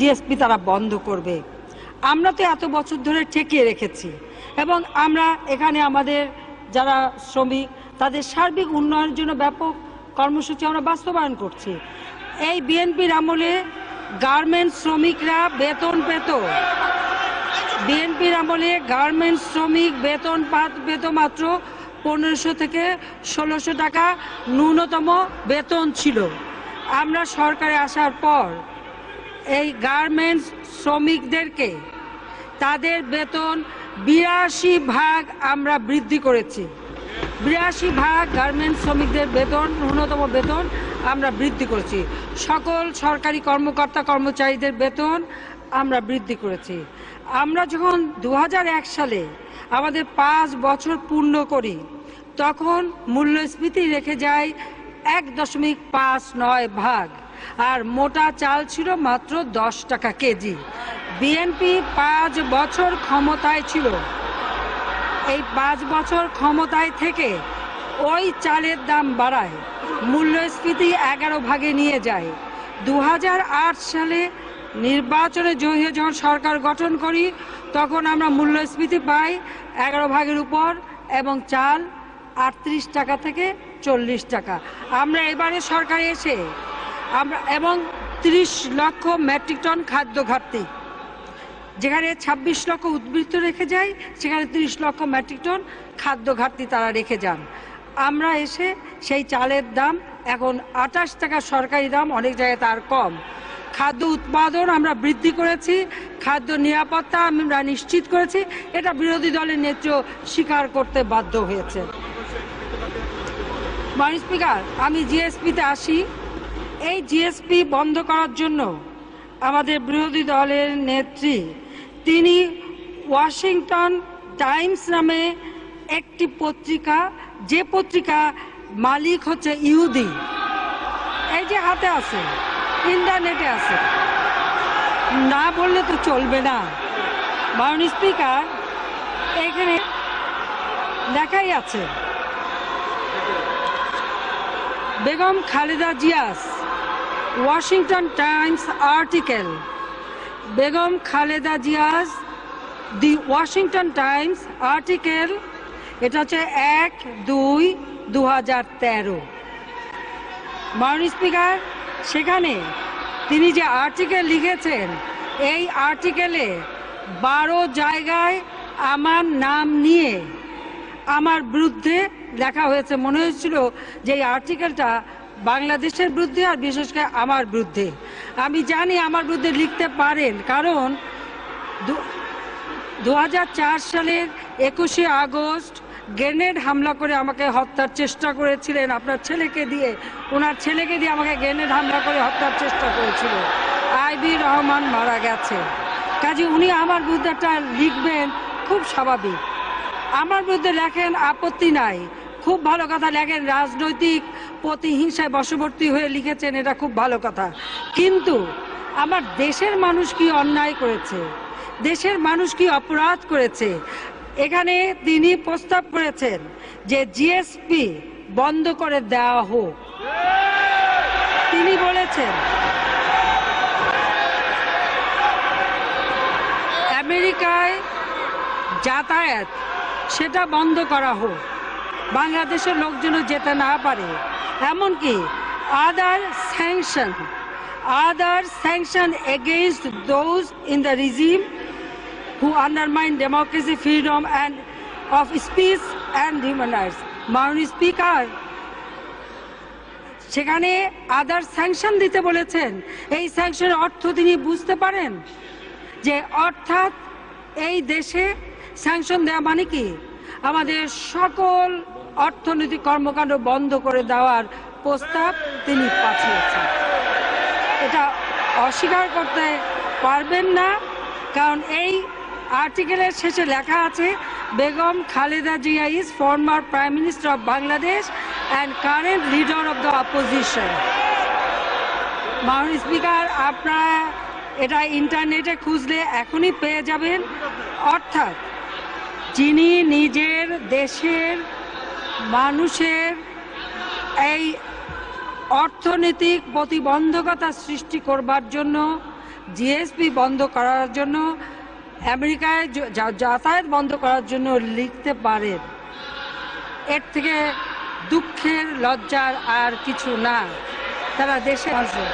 GSP তারা বন্ধ করবে। আমরা তো এত বছর ধরে ঠেকিয়ে রেখেছি এবং আমরা এখানে আমাদের যারা শ্রমিক, তাদের সার্বিক উন্নয়নের জন্য ব্যাপক কর্মসূচি আমরা বাস্তবায়ন করছি। এই বিএনপির আমলে গার্মেন্টস শ্রমিকরা বেতন পেত। বিএনপির আমলে গার্মেন্টস শ্রমিক বেতন পাত পেত মাত্র পনেরোশো থেকে ষোলোশো টাকা ন্যূনতম বেতন ছিল। আমরা সরকারে আসার পর এই গার্মেন্টস শ্রমিকদেরকে তাদের বেতন বিরাশি ভাগ আমরা বৃদ্ধি করেছি। বিরাশি ভাগ গার্মেন্টস শ্রমিকদের বেতন, ন্যূনতম বেতন আমরা বৃদ্ধি করেছি। সকল সরকারি কর্মকর্তা কর্মচারীদের বেতন আমরা বৃদ্ধি করেছি। আমরা যখন দু হাজার এক সালে আমাদের পাঁচ বছর পূর্ণ করি, তখন মূল্যস্ফীতি রেখে যায় এক দশমিক পাঁচ নয় ভাগ। আর মোটা চাল ছিল মাত্র দশ টাকা কেজি। বিএনপি পাঁচ বছর ক্ষমতায় ছিল। এই পাঁচ বছর ক্ষমতায় থেকে ওই চালের দাম বাড়ায়। মূল্যস্ফীতি এগারো ভাগে নিয়ে যায়। দু হাজার আট সালে নির্বাচনে জয়ী যখন সরকার গঠন করি, তখন আমরা মূল্যস্ফীতি পাই এগারো ভাগের উপর এবং চাল আটত্রিশ টাকা থেকে চল্লিশ টাকা। আমরা এবারে সরকারে এসে আমরা এবং ত্রিশ লক্ষ মেট্রিক টন খাদ্য ঘাটতি। যেখানে ২৬ লক্ষ উদ্বৃত্ত রেখে যায়, সেখানে ৩০ লক্ষ মেট্রিক টন খাদ্য ঘাটতি তারা রেখে যান। আমরা এসে সেই চালের দাম, এখন আটাশ টাকা সরকারি দাম, অনেক জায়গায় তার কম। খাদ্য উৎপাদন আমরা বৃদ্ধি করেছি, খাদ্য নিরাপত্তা আমরা নিশ্চিত করেছি, এটা বিরোধী দলের নেত্র স্বীকার করতে বাধ্য হয়েছে। মাননীয় স্পিকার, আমি জিএসপিতে আসি। এই জিএসপি বন্ধ করার জন্য আমাদের বিরোধী দলের নেত্রী, তিনি ওয়াশিংটন টাইমস নামে একটি পত্রিকা, যে পত্রিকা মালিক হচ্ছে ইহুদি। এই যে হাতে আছে, ইন্টারনেটে আছে। না বললে তো চলবে না। মাননীয় স্পিকার, এখানে দেখাই আছে। Begum Khaleda Zia's Washington Times article Begum Khaleda Zia's the Washington Times article এটা হচ্ছে এক, দুই দু হাজার তেরো। মাননীয় স্পিকার, সেখানে তিনি যে আর্টিকেল লিখেছেন, এই আর্টিকেলে বারো জায়গায় আমার নাম নিয়ে আমার বিরুদ্ধে লেখা হয়েছে। মনে হয়েছিল যে এই আর্টিকেলটা বাংলাদেশের বিরুদ্ধে আর বিশেষ করে আমার বিরুদ্ধে। আমি জানি আমার বিরুদ্ধে লিখতে পারেন, কারণ দু হাজার চার সালের একুশে আগস্ট গ্রেনেড হামলা করে আমাকে হত্যার চেষ্টা করেছিলেন। আপনার ছেলেকে দিয়ে, ওনার ছেলেকে দিয়ে আমাকে গ্রেনেড হামলা করে হত্যার চেষ্টা করেছিল। আইবি রহমান মারা গেছে। কাজে উনি আমার বিরুদ্ধে একটা লিখবেন, খুব স্বাভাবিক। আমার বিরুদ্ধে লেখেন, আপত্তি নাই। খুব ভালো কথা লেখেন, রাজনৈতিক প্রতিহিংসায় বশবর্তী হয়ে লিখেছেন, এটা খুব ভালো কথা। কিন্তু আমার দেশের মানুষ কি অন্যায় করেছে? দেশের মানুষ কি অপরাধ করেছে? এখানে তিনি প্রস্তাব করেছেন যে জিএসপি বন্ধ করে দেওয়া হোক। তিনি বলেছেন, আমেরিকায় যাতায়াত, সেটা বন্ধ করা হোক। বাংলাদেশের লোকজন যেতে না পারে। এমনকি other sanction other sanction against those in the regime who undermine democracy freedom and of speech and human rights. মাননীয় স্পিকার সেখানে আদার স্যাংশন দিতে বলেছেন এই স্যাংশনের অর্থ তিনি বুঝতে পারেন যে অর্থাৎ এই দেশে স্যাংশন দেওয়া মানে কি আমাদের সকল অর্থনৈতিক কর্মকাণ্ড বন্ধ করে দেওয়ার প্রস্তাব তিনি পাঠিয়েছেন। এটা অস্বীকার করতে পারবেন না, কারণ এই আর্টিকেলের শেষে লেখা আছে, Begum Khaleda Zia is former prime minister of Bangladesh and current leader of the opposition মাননীয় স্পিকার, আপনারা এটা ইন্টারনেটে খুঁজলে এখনই পেয়ে যাবেন। অর্থাৎ যিনি নিজের দেশের মানুষের এই অর্থনৈতিক প্রতিবন্ধকতা সৃষ্টি করবার জন্য জিএসপি বন্ধ করার জন্য, আমেরিকায় যাতায়াত বন্ধ করার জন্য লিখতে পারেন। এর থেকে দুঃখের লজ্জার আর কিছু না। তারা দেশে আসবে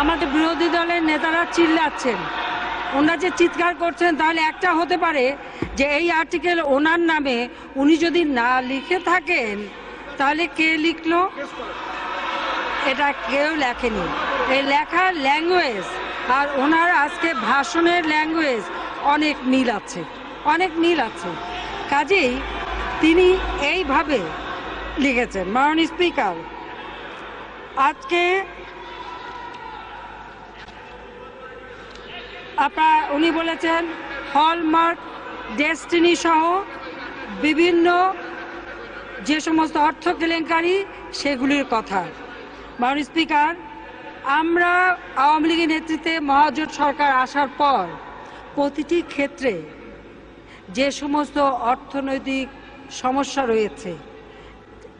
আমাদের বিরোধী দলের নেতারা চিল্লাচ্ছেন। ওনারা যে চিৎকার করছেন, তাহলে একটা হতে পারে যে এই আর্টিকেল ওনার নামে উনি যদি না লিখে থাকেন, তাহলে কে লিখলো? এটা কেউ লেখেনি। এই লেখার ল্যাঙ্গুয়েজ আর ওনার আজকে ভাষণের ল্যাঙ্গুয়েজ অনেক মিল আছে, অনেক মিল আছে। কাজেই তিনি এইভাবে লিখেছেন, মাননীয় স্পিকার আজকে আপনার, উনি বলেছেন হলমার্ক ডেস্টিনি সহ বিভিন্ন যে সমস্ত অর্থ কেলেঙ্কারি, সেগুলির কথা। মাননীয় স্পিকার, আমরা আওয়ামী লীগের নেতৃত্বে মহাজোট সরকার আসার পর প্রতিটি ক্ষেত্রে যে সমস্ত অর্থনৈতিক সমস্যা রয়েছে,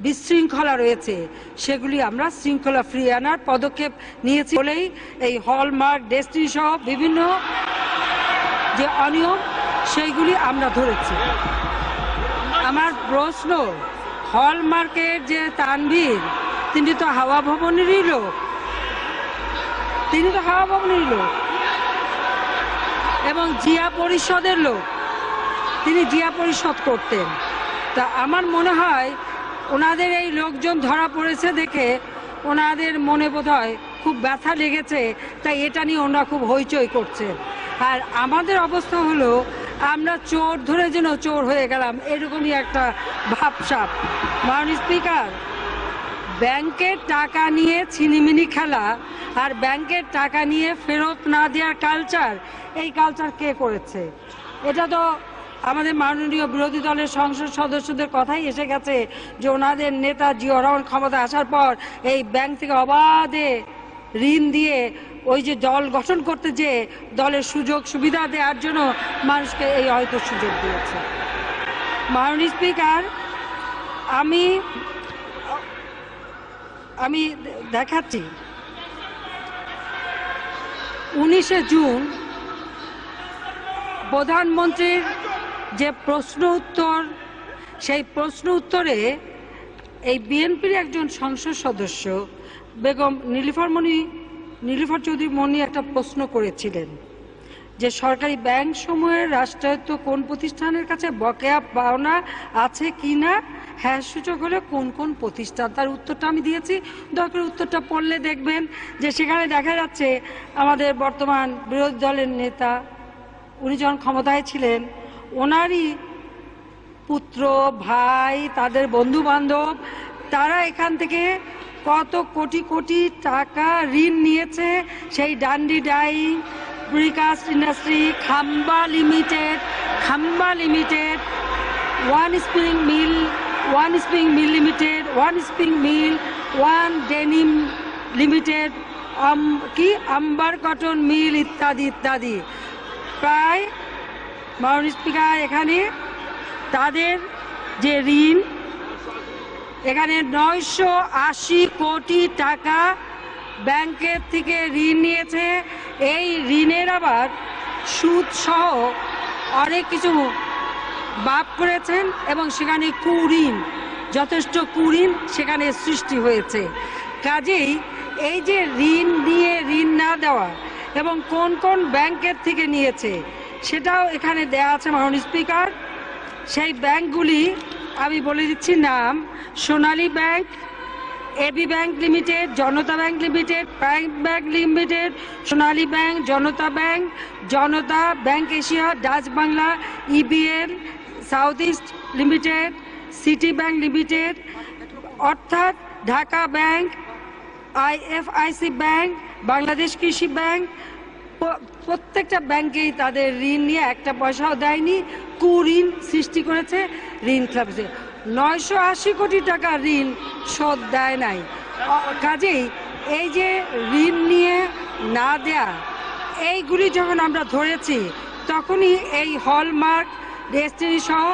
বিশৃঙ্খলা রয়েছে, সেগুলি আমরা শৃঙ্খলা ফিরিয়ে আনার পদক্ষেপ নিয়েছি বলেই এই হলমার্ক ডেস্টিনি সহ বিভিন্ন যে অনিয়ম সেইগুলি আমরা ধরেছি। আমার প্রশ্ন হলমার্কের যে তানভীর, তিনি তো হাওয়া ভবনেরই লোক। তিনি তো হাওয়া ভবনেরই লোক। এবং জিয়া পরিষদের লোক। তিনি জিয়া পরিষদ করতেন। তা আমার মনে হয়, ওনাদের এই লোকজন ধরা পড়েছে দেখে ওনাদের মনে বোধ খুব ব্যথা লেগেছে, তাই এটা নিয়ে ওনারা খুব হইচই করছে আর আমাদের অবস্থা হলো আমরা চোর ধরে যেন চোর হয়ে গেলাম, এরকমই একটা ভাবসাপ মাননীয় স্পিকার, ব্যাংকের টাকা নিয়ে ছিনিমিনি খেলা আর ব্যাংকের টাকা নিয়ে ফেরত না দেওয়ার কালচার এই কালচার কে করেছে? এটা তো আমাদের মাননীয় বিরোধী দলের সংসদ সদস্যদের কথাই এসে গেছে যে ওনাদের নেতা জিয়া রহমান ক্ষমতা আসার পর এই ব্যাংক থেকে অবাধে ঋণ দিয়ে ওই যে দল গঠন করতে যে দলের সুযোগ সুবিধা দেওয়ার জন্য মানুষকে এই হয়তো সুযোগ দিয়েছে। মাননীয় স্পিকার, আমি আমি দেখাচ্ছি। উনিশে জুন প্রধানমন্ত্রীর যে প্রশ্ন উত্তর, সেই প্রশ্ন উত্তরে এই বিএনপির একজন সংসদ সদস্য বেগম নীলিফার মণি, নীলিফার চৌধুরী মণি একটা প্রশ্ন করেছিলেন যে সরকারি ব্যাংক সমূহের রাষ্ট্রায়ত্ত কোন প্রতিষ্ঠানের কাছে বকেয়া পাওনা আছে কি না হ্যাঁ সূচক হলে কোন কোন প্রতিষ্ঠান? তার উত্তরটা আমি দিয়েছি। দরকার উত্তরটা পড়লে দেখবেন যে সেখানে দেখা যাচ্ছে আমাদের বর্তমান বিরোধী দলের নেতা, উনি যখন ক্ষমতায় ছিলেন, ওনারই পুত্র, ভাই, তাদের বন্ধু বান্ধব তারা এখান থেকে কত কোটি কোটি টাকা ঋণ নিয়েছে সেই Dandy dyeing precast industry, Khamba limited Khamba limited, one spinning mill, one spinning mill limited, one spinning mill, one denim limited কি? আম্বার কটন মিল ইত্যাদি ইত্যাদি। প্রায় মাননীয় স্পিকার, এখানে তাদের যে ঋণ, এখানে নয়শো আশি কোটি টাকা ব্যাংকের থেকে ঋণ নিয়েছে। এই ঋণের আবার সুদ সহ অনেক কিছু বাপ করেছেন এবং সেখানে কুঋণ যথেষ্ট কুঋণ সেখানে সৃষ্টি হয়েছে। কাজেই এই যে ঋণ নিয়ে ঋণ না দেওয়া এবং কোন কোন ব্যাংকের থেকে নিয়েছে, সেটাও এখানে দেয়া আছে মাননীয় স্পিকার। সেই ব্যাংকগুলি, আমি বলে দিচ্ছি নাম, Sonali bank, AB bank limited, Janata bank limited bank bank limited, Sonali bank, Janata bank Janata bank Asia, Dutch Bangla, EBL, south east limited, city bank limited, অর্থাৎ Dhaka bank, IFIC bank, Bangladesh Krishi bank প্রত্যেকটা ব্যাংকেই তাদের ঋণ নিয়ে একটা পয়সাও দেয়নি, কুঋণ সৃষ্টি করেছে ঋণ খেলাপছে নয়শো আশি কোটি টাকা ঋণ শোধ দেয় নাই। কাজেই এই যে ঋণ নিয়ে না দেয়া, এইগুলি যখন আমরা ধরেছি, তখনই এই হলমার্ক ডেস্টিনি সহ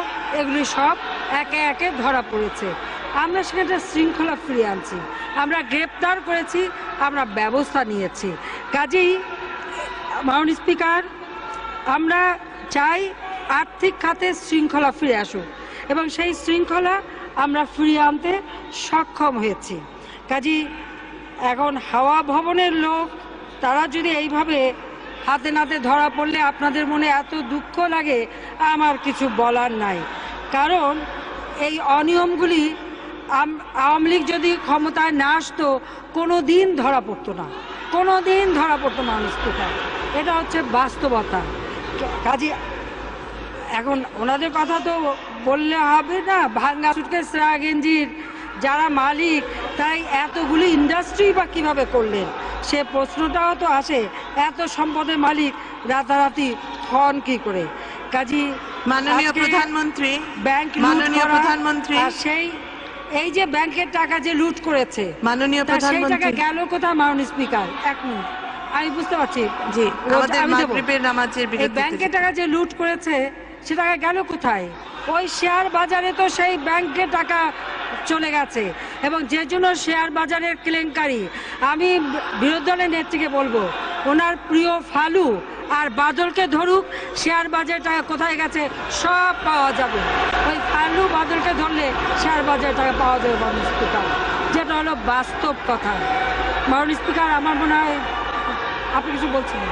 এগুলি সব একে একে ধরা পড়েছে। আমরা সেখানে শৃঙ্খলা ফিরিয়ে আনছি। আমরা গ্রেপ্তার করেছি, আমরা ব্যবস্থা নিয়েছি। কাজেই মাননীয় স্পিকার, আমরা চাই আর্থিক খাতে শৃঙ্খলা ফিরে আসুক এবং সেই শৃঙ্খলা আমরা ফিরিয়ে আনতে সক্ষম হয়েছি। কাজী এখন হাওয়া ভবনের লোক, তারা যদি এইভাবে হাতে নাতে ধরা পড়লে আপনাদের মনে এত দুঃখ লাগে, আমার কিছু বলার নাই। কারণ এই অনিয়মগুলি আওয়ামী লীগ যদি ক্ষমতায় না আসতো, কোনো দিন ধরা পড়তো না। কোনো দিন ধরা পড়তো না স্পিকার এটা হচ্ছে বাস্তবতা। কাজে এখন ওনাদের কথা তো বললে হবে না ভাঙ্গা সুটকেস গেঞ্জির যারা মালিক তাই এতগুলি ইন্ডাস্ট্রি বা কীভাবে করলেন? সে প্রশ্নটাও তো আসে এত সম্পদের মালিক রাতারাতি হন কি করে? কাজী মাননীয় প্রধানমন্ত্রী ব্যাংক মাননীয় প্রধানমন্ত্রী সেই এই যে ব্যাংকের টাকা যে লুট করেছে মাননীয় প্রধানমন্ত্রী গেল কোথায় মাননীয় স্পিকার? এক মিনিট। আমি বুঝতে পারছি। জি আমাদের ব্যাংকের টাকা যে লুট করেছে সে টাকা গেল কোথায়? ওই শেয়ার বাজারে তো সেই ব্যাংকের টাকা চলে গেছে। এবং যে জন্য শেয়ার বাজারের কেলেঙ্কারি আমি বিরোধী দলের নেত্রীকে বলব ওনার প্রিয় ফালু আর বাদলকে ধরুক শেয়ার বাজারের টাকা কোথায় গেছে সব পাওয়া যাবে। ওই ফালু বাদলকে ধরলে শেয়ার বাজারের টাকা পাওয়া যাবে মাননীয় স্পিকার। যেটা হলো বাস্তব কথা। মাননীয় স্পিকার আমার মনে হয় আপনি কিছু বলছিলেন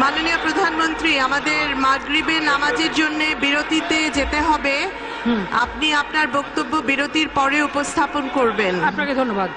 মাননীয় প্রধানমন্ত্রী আমাদের মাগরিবের নামাজের জন্য বিরতিতে যেতে হবে। আপনি আপনার বক্তব্য বিরতির পরে উপস্থাপন করবেন। আপনাকে ধন্যবাদ।